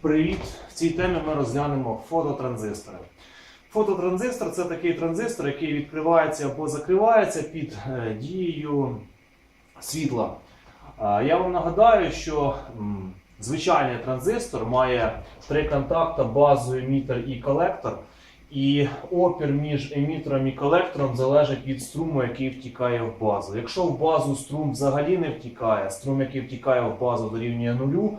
Привіт! В цій темі ми розглянемо фототранзистори. Фототранзистор це такий транзистор, який відкривається або закривається під е, дією світла. Е, Я вам нагадаю, що звичайний транзистор має три контакти: базу, емітер і колектор. І опір між емітером і колектором залежить від струму, який втікає в базу. Якщо в базу струм взагалі не втікає, струм, який втікає в базу дорівнює нулю,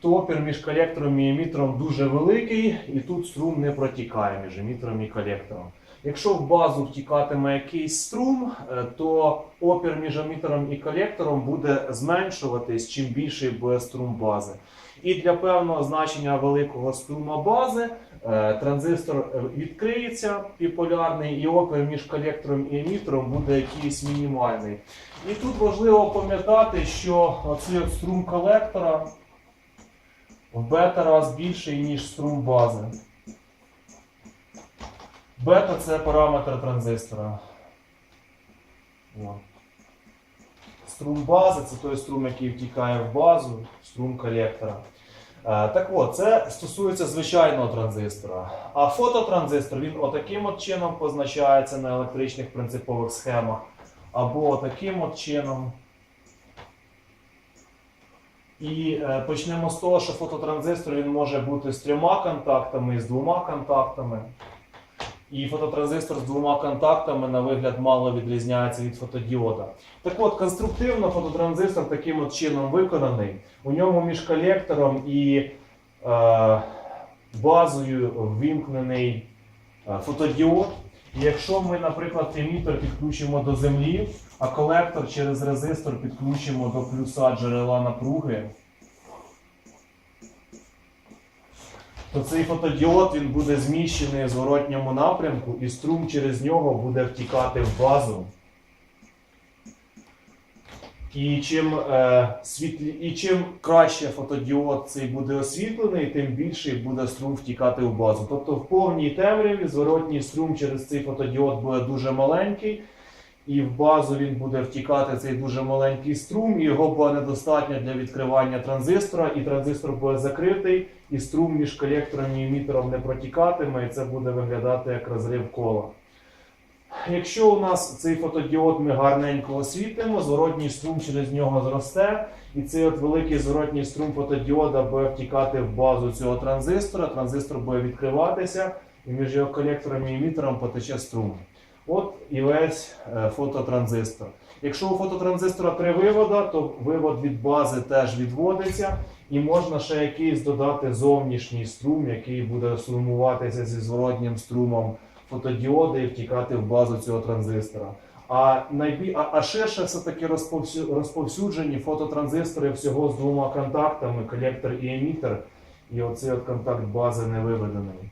то опір між колектором і емітером дуже великий, і тут струм не протікає між емітером і колектором. Якщо в базу втікатиме якийсь струм, е, то опір між емітером і колектором буде зменшуватись, чим більший буде струм бази. І для певного значення великого струма бази е, транзистор е, відкриється біполярний, і опір між колектором і емітером буде якийсь мінімальний. І тут важливо пам'ятати, що оцей струм колектора в бета раз більший, ніж струм бази. Бета це параметр транзистора. О. Струм бази це той струм, який втікає в базу, струм колектора. Е, Так от, це стосується звичайного транзистора. А фототранзистор він отаким от чином позначається на електричних принципових схемах, або отаким от чином. І е, почнемо з того, що фототранзистор він може бути з трьома контактами і з двома контактами. І фототранзистор з двома контактами на вигляд мало відрізняється від фотодіода. Так от, конструктивно фототранзистор таким от чином виконаний. У ньому між колектором і е, базою ввімкнений е, фотодіод. Якщо ми, наприклад, емітор підключимо до землі, а колектор через резистор підключимо до плюса джерела напруги, то цей фотодіод він буде зміщений в зворотньому напрямку, і струм через нього буде втікати в базу. І чим, е, світлі, і чим краще фотодіод цей буде освітлений, тим більший буде струм втікати в базу. Тобто в повній темряві зворотній струм через цей фотодіод буде дуже маленький, і в базу він буде втікати цей дуже маленький струм, і його буде недостатньо для відкривання транзистора, і транзистор буде закритий, і струм між колектором і емітером не протікатиме, і це буде виглядати як розрив кола. Якщо у нас цей фотодіод ми гарненько освітимо, зворотній струм через нього зросте, і цей от великий зворотній струм фотодіода буде втікати в базу цього транзистора, транзистор буде відкриватися, і між його колектором і емітером потече струм. От і весь е, фототранзистор. Якщо у фототранзистора три вивода, то вивод від бази теж відводиться, і можна ще якийсь додати зовнішній струм, який буде струмуватися зі зворотнім струмом фотодіоди і втікати в базу цього транзистора. А, найбі... а, ширше все-таки розповсю... розповсюджені фототранзистори всього з двома контактами, колектор і емітер, і оцей от контакт бази не виведений.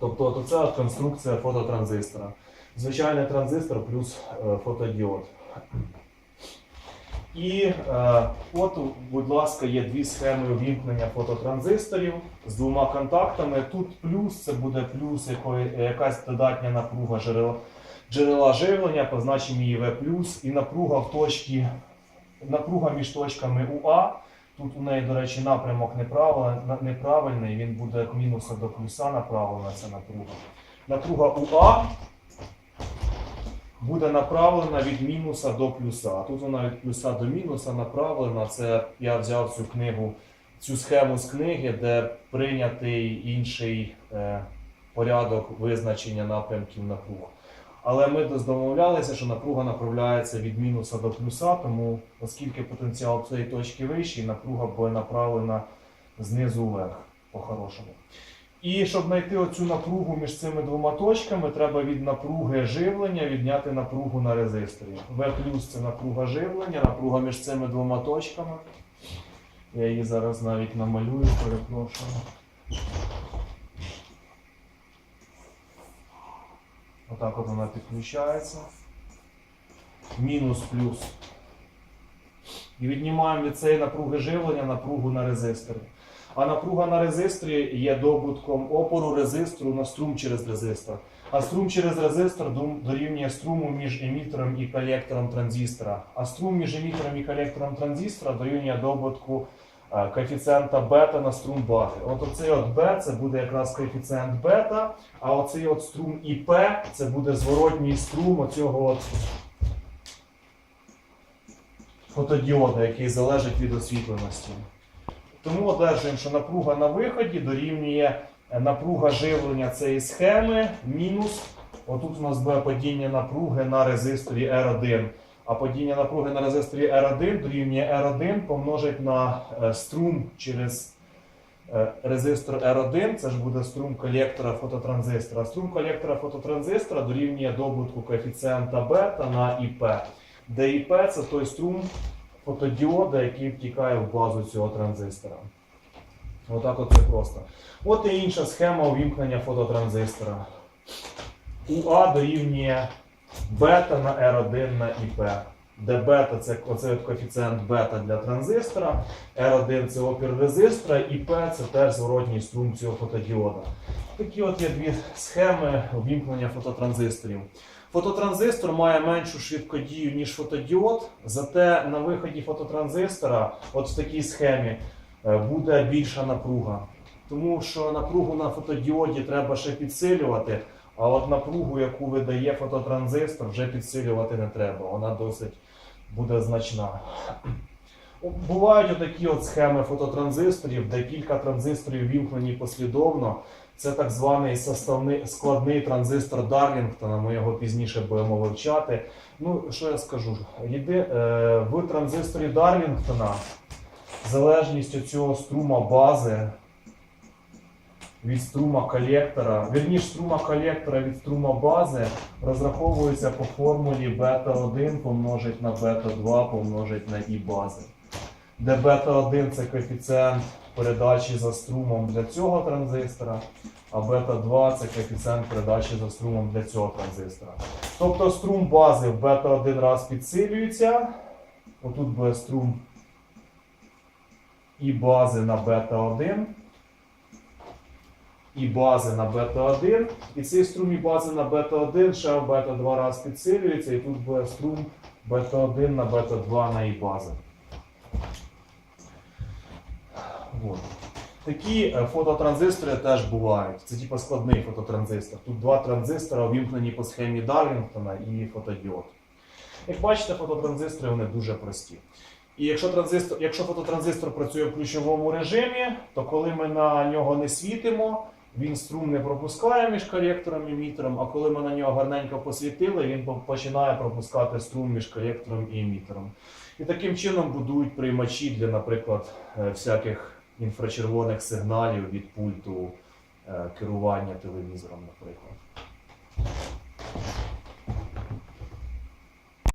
Тобто от оце конструкція фототранзистора. Звичайний транзистор плюс е, фотодіод. І е, от, будь ласка, є дві схеми увімкнення фототранзисторів з двома контактами. Тут плюс це буде плюс якась додатня напруга джерела, джерела живлення, позначимо її В і напруга в точці, напруга між точками УА. Тут у неї, до речі, напрямок неправильний, він буде від мінуса до плюса направлена ця напруга. Напруга УА буде направлена від мінуса до плюса. Тут вона від плюса до мінуса направлена. Це я взяв цю книгу, цю схему з книги, де прийнятий інший е, порядок визначення напрямків напруг. Але ми домовлялися, що напруга направляється від мінуса до плюса, тому оскільки потенціал цієї точки вищий, напруга буде направлена знизу вверх, по-хорошому. І щоб знайти оцю напругу між цими двома точками, треба від напруги живлення відняти напругу на резисторі. В плюс це напруга живлення, напруга між цими двома точками. Я її зараз навіть намалюю, перепрошую. Отак от вона підключається. Мінус плюс. І віднімаємо від цієї напруги живлення напругу на резисторі. А напруга на резисторі є добутком опору резистору на струм через резистор. А струм через резистор дорівнює струму між емітером і колектором транзистора. А струм між емітером і колектором транзистора дорівнює добутку е, коефіцієнта бета на струм бати. От оцей от Б це буде якраз коефіцієнт бета, а оцей от струм ІП це буде зворотній струм оцього от фотодіода, який залежить від освітленості. Тому одержуємо, що напруга на виході дорівнює е, напруга живлення цієї схеми мінус. Отут у нас буде падіння напруги на резисторі R1. А падіння напруги на резисторі R1 дорівнює R1 помножить на е, струм через е, резистор R1, це ж буде струм колектора фототранзистора. Струм колектора фототранзистора дорівнює добутку коефіцієнта бета на ІП, де ІП це той струм фотодіода, який втікає в базу цього транзистора. Отак от це просто. От і інша схема увімкнення фототранзистора. УА дорівнює бета на R1 на ІП. Де бета це оцей коефіцієнт бета для транзистора, R1 це опір резистора, ІП це теж зворотній струм цього фотодіода. Такі от є дві схеми увімкнення фототранзисторів. Фототранзистор має меншу швидкодію, ніж фотодіод, зате на виході фототранзистора, от в такій схемі, е, буде більша напруга. Тому що напругу на фотодіоді треба ще підсилювати, а от напругу, яку видає фототранзистор, вже підсилювати не треба. Вона досить буде значна. Бувають отакі от схеми фототранзисторів, де кілька транзисторів вімкнені послідовно. Це так званий складний транзистор Дарлінгтона, ми його пізніше будемо вивчати. Ну, що я скажу? Єди, е, в транзисторі Дарлінгтона залежність цього струма бази від струма колектора, вірніш струма колектора від струма бази розраховується по формулі бета 1 помножить на бета 2 помножить на і бази. Де бета 1 це коефіцієнт передачі за струмом для цього транзистора, а бета 2 це коефіцієнт передачі за струмом для цього транзистора. Тобто струм бази в бета 1 раз підсилюється. Отут буде струм і бази на бета 1 і бази на бета 1. І цей струм і бази на бета 1 ще в бета 2 раз підсилюється, і тут буде струм бета 1 на бета 2 на і бази. Вот. Такі е, фототранзистори теж бувають. Це типу складний фототранзистор. Тут два транзистора увімкнені по схемі Дарлінгтона і фотодіод. Як бачите, фототранзистори вони дуже прості. І якщо, транзистор, якщо фототранзистор працює в ключовому режимі, то коли ми на нього не світимо, він струм не пропускає між коректором і мітером, а коли ми на нього гарненько посвітили, він починає пропускати струм між коректором і емітером. І таким чином будують приймачі для, наприклад, е, всяких інфрачервоних сигналів від пульту е, керування телевізором, наприклад.